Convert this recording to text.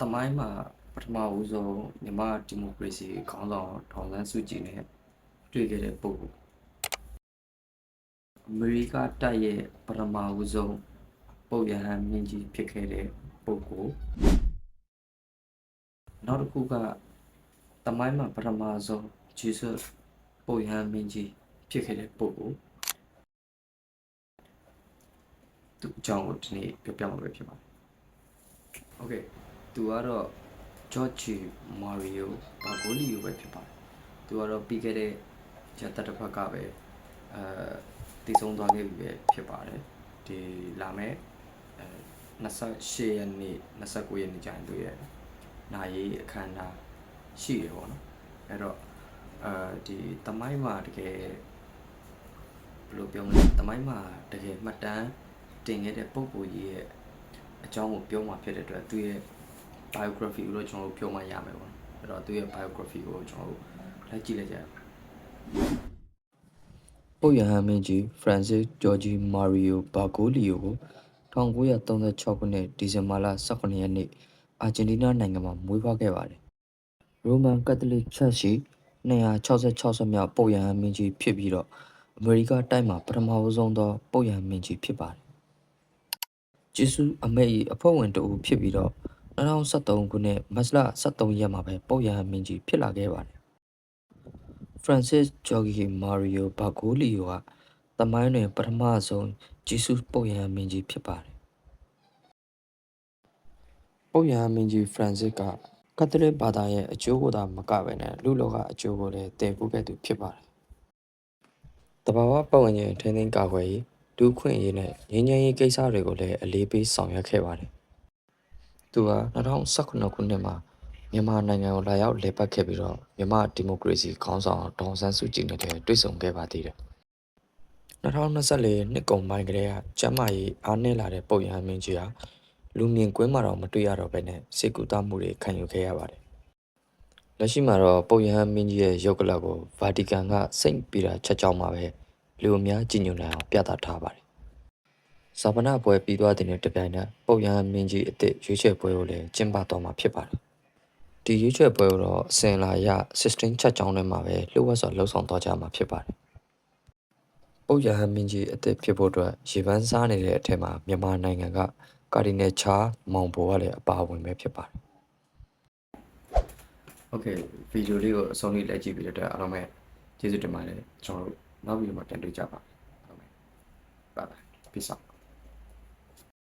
တမိုင်းမှာပထမဦးဆုံးမြန်မာဒီမိုကရေစီခေါင်းဆောင်ဒေါ်လန်းစုကြည်နဲ့တွေ့ခဲ့တဲ့ပုံအမေရိကတိုက်ရဲ့ပထမဦးဆုံးပုတ်ရဟန်းမြင့်ကြီးဖြစ်ခဲ့တဲ့ပုဂ္ဂိုလ်နောက်တစ်ခုကတမိုင်းမှာပထမဆုံးဂျေဆုပုတ်ရဟန်းမြင့်ကြီးဖြစ်ခဲ့တဲ့ပုဂ္ဂိုလ်သူအကြောင်းကိုဒီနေ့ပြောပြမှာပဲဖြစ်ပါတယ်။ Okay သူကတော့ George Mario Bergoglio ပဲဖြစ်ပါတယ်သူကတော့ပြီးခဲ့တဲ့ဂျာတက်တစ်ဖက်ကပဲအဲတည်ဆုံးသွားခဲ့ပြီပဲဖြစ်ပါတယ်ဒီလာမဲ့အဲ28ရက်နေ့29ရက်နေ့ကျရင်သူရဲ့နာရေးအခမ်းအနားရှိတယ်ပေါ့နော်အဲ့တော့အဲဒီတမိုင်းမှာတကယ်ဘယ်လိုပြောမလဲတမိုင်းမှာတကယ်မှတ်တမ်းတင်ခဲ့တဲ့ပုံကိုကြီးရဲ့အကြောင်းကိုပြောမှာဖြစ်တဲ့အတွက်သူရဲ့ biography ကိုတော့ကျွန်တော်တို့ပြောမှရမယ်ပေါ့။အဲ့တော့သူရဲ့ biography ကိုကျွန်တော်တို့လိုက်ကြည့်လိုက်ကြရအောင်။ပုပ်ရဟန်းမင်းကြီး Francis George Mario Bergoglio ကို1936ခုနှစ်ဒီဇင်ဘာလ18ရက်နေ့အာဂျင်တီးနားနိုင်ငံမှာမွေးဖွားခဲ့ပါတယ်။ Roman Catholic Church ရှိ266ဆက်မြောက်ပုပ်ရဟန်းမင်းကြီးဖြစ်ပြီးတော့အမေရိကတိုက်မှာပထမဆုံးသောပုပ်ရဟန်းမင်းကြီးဖြစ်ပါတယ်။ဂျေစုအမေ၏အဖွဲ့ဝင်တဦးဖြစ်ပြီးတော့ 2013ခုနှစ်မတ်လ23ရက်မှာပဲပုပ်ရဟန်းမင်းကြီးဖြစ်လာခဲ့ပါတယ်။ Francis George Mario Bergoglio ကသမိုင်းတွင်ပထမဆုံးဂျေစုပုပ်ရဟန်းမင်းကြီးဖြစ်ပါတယ်။ပုပ်ရဟန်းမင်းကြီး Francis ကကက်သလစ်ဘာသာရဲ့အကျိုးကိုသာမကဘဲနဲ့လူလောကအကျိုးကိုလည်းတည်ပိုးခဲ့သူဖြစ်ပါတယ်။တဘာဝပတ်ဝန်းကျင်ထိန်းသိမ်းကာကွယ်ရေးဒုခွင့်ရေးနဲ့ငြိမ်းချမ်းရေးကိစ္စတွေကိုလည်းအလေးပေးဆောင်ရွက်ခဲ့ပါတယ်။ သူဟာ2019ခုနှစ်မှာမြန်မာနိုင်ငံကိုလာရောက်လည်ပတ်ခဲ့ပြီးတော့မြန်မာဒီမိုကရေစီခေါင်းဆောင်ဒေါအောင်ဆန်းစုကြည်နဲ့လည်းတွေ့ဆုံခဲ့ပါသေးတယ်။2024နှစ်ကုန်ပိုင်းကတည်းကကျန်းမာရေးအားနည်းလာတဲ့ပုံရဟန်းမင်းကြီးဟာလူမြင်ကွင်းမှာတော့မတွေ့ရတော့ဘဲနဲ့စေကူတာမှုတွေခံယူခဲ့ရပါတယ်။လက်ရှိမှာတော့ပုံရဟန်းမင်းကြီးရဲ့ရုပ်ကလပ်ကိုဗာတီကန်ကစိန့်ပီတာချက်ကြောင်းမှာပဲလူအများကြည်ညိုနိုင်အောင်ပြသထားပါတယ်။ ဇာပနာပွဲပြီးသွားတဲ့နေ့တစ်ပြိုင်နက်ပုပ်ရဟန်းမင်းကြီးအစ်စ်ရွေးချယ်ပွဲကိုလည်းကျင်းပတော်မှာဖြစ်ပါတယ်။ဒီရွေးချယ်ပွဲကိုတော့အစင်လာရ16ချက်ကြောင်းထဲမှာပဲလှုပ်ဝက်စွာလှုပ်ဆောင်သွားကြမှာဖြစ်ပါတယ်။ပုပ်ရဟန်းမင်းကြီးအစ်စ်ဖြစ်ဖို့အတွက်ရေပန်းစားနေတဲ့အထက်မှာမြန်မာနိုင်ငံကကာဒီနယ်ချာမောင်ဘိုကလည်းအပါအဝင်ပဲဖြစ်ပါတယ်။ Okay ဗီဒီယိုလေးကိုအဆုံးလေးလိုက်ကြည့်ပြီးတော့အားလုံးပဲကျေးဇူးတင်ပါတယ်ကျွန်တော်တို့နောက်ဗီဒီယိုမှာပြန်တွေ့ကြပါမယ်အားလုံးပဲ bye bye peace out